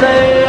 say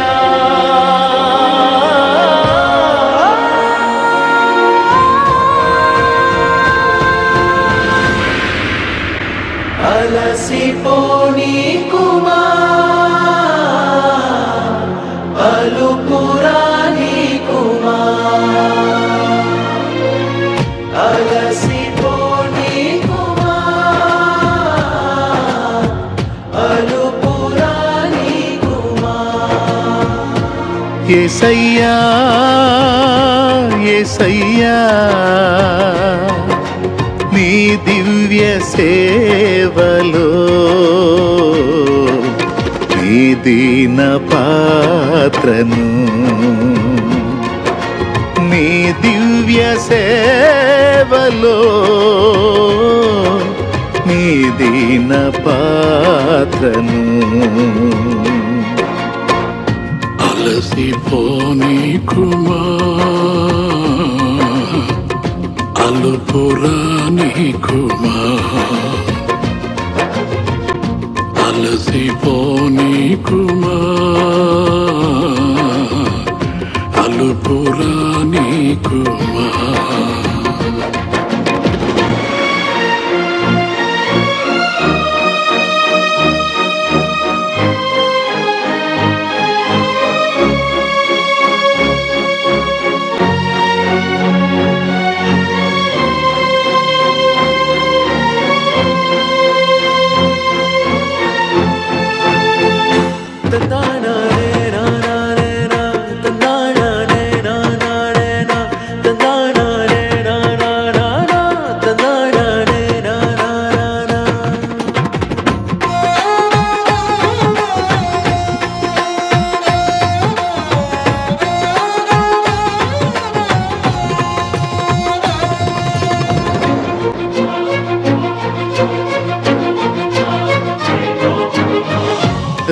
ఏసయ్యా ఏసయ్యా నీ దివ్య సేవలో నీ దీన పాత్రను నీ దివ్య సేవలో నీ దీన పాత్రను. అలసిపోని కుమా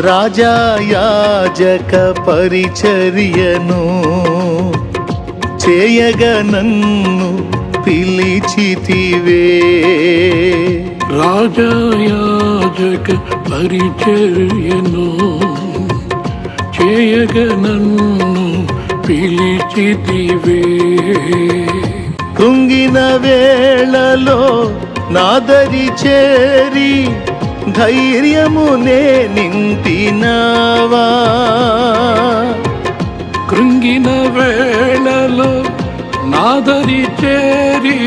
రాజాయాజక పరిచర్యను చేయగ నన్ను పిలిచితివే. రాజయాజక పరిచర్యను చేయగ నన్ను పిలిచితివే. కృంగిన వేళలో నాదరి చేరి ధైర్యమునే నింపినావా? కృంగిన వేళలో నాదరి చేరి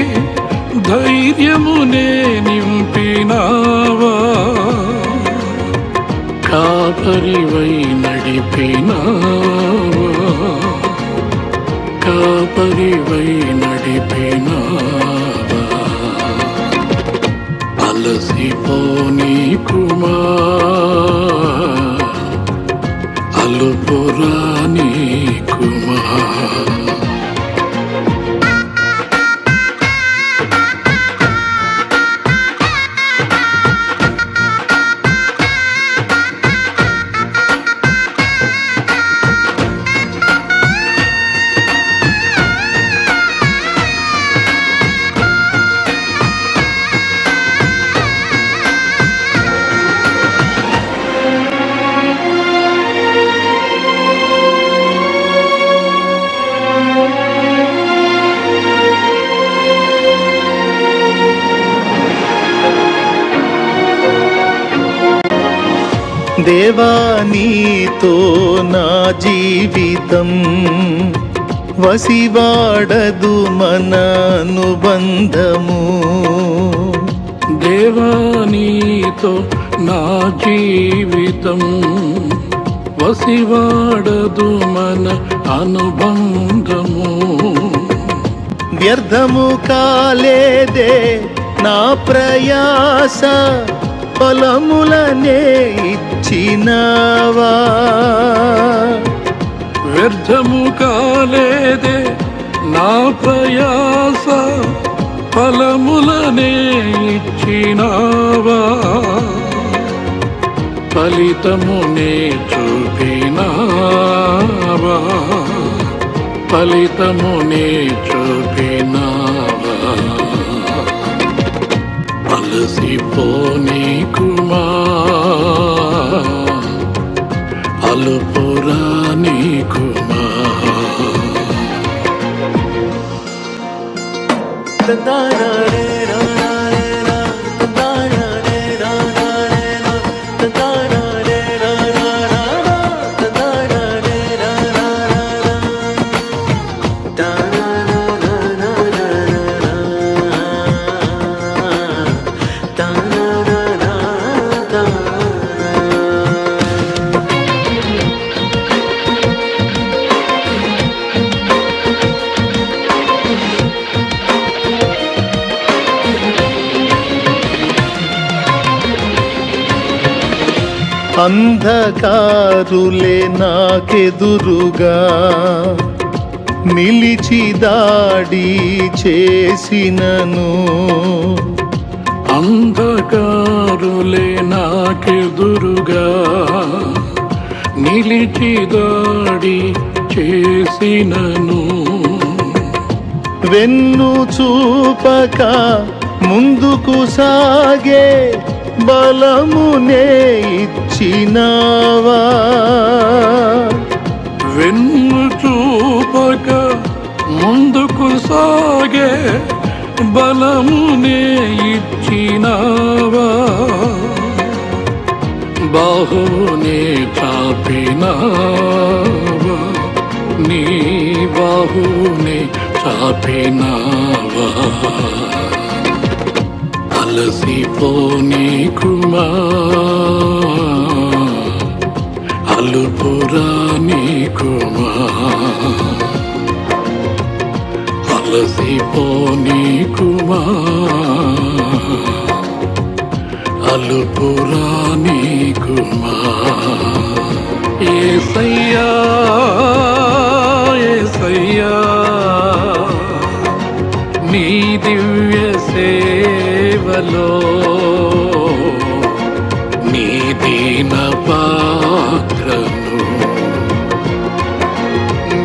ధైర్యమునే నింపినావా? కాపరివై నడిపినావా? కాపరివై నడిపినావా? అలసిపోని కుమా అలుపురాని దేవా నీతో నా జీవితం వసివాడదు మన అనుబంధము దేవానీతో నా జీవితం వసివాడదు మన అనుబంధము వ్యర్థము కాలేదే నా ప్రయాస ఫలములనే ఇచ్చినావా వ్యర్థము కాలేదే నా ప్రయాస ఫలములనే ఇచ్చినావా? ఫలితమునే చూపినావా? ఫలితమునే చూపినావా? అలసిపోని కుమా అంధకారులే నాకెదురుగా నిలిచి దాడి చేసినను. అంధకారులే నాకెదురుగా నిలిచి దాడి చేసినను. వెన్ను చూపక ముందుకు సాగే బలమునే ఇచ్చినావా వెన్ను చూపక ముందుకు సాగే బలమునే ఇచ్చినావా? బాహునే చాపినావా? నీ బాహునే చాపినావా? అలసిపోని కుమా అలుపురాని కుమా అలసిపోని కుమా. అలుపురాని కుమా. ఏ సయ్యా నీ దివ్య సేవలో దీన పాత్రను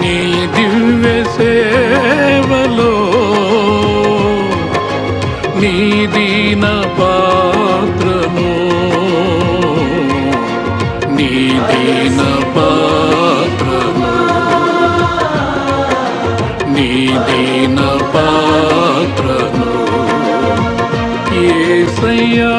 నీ దివ్య సేవలో నీ దీన పాత్రను నీ దీన పాత్రను నీ దీన పాత్రను ఏ సయ్యా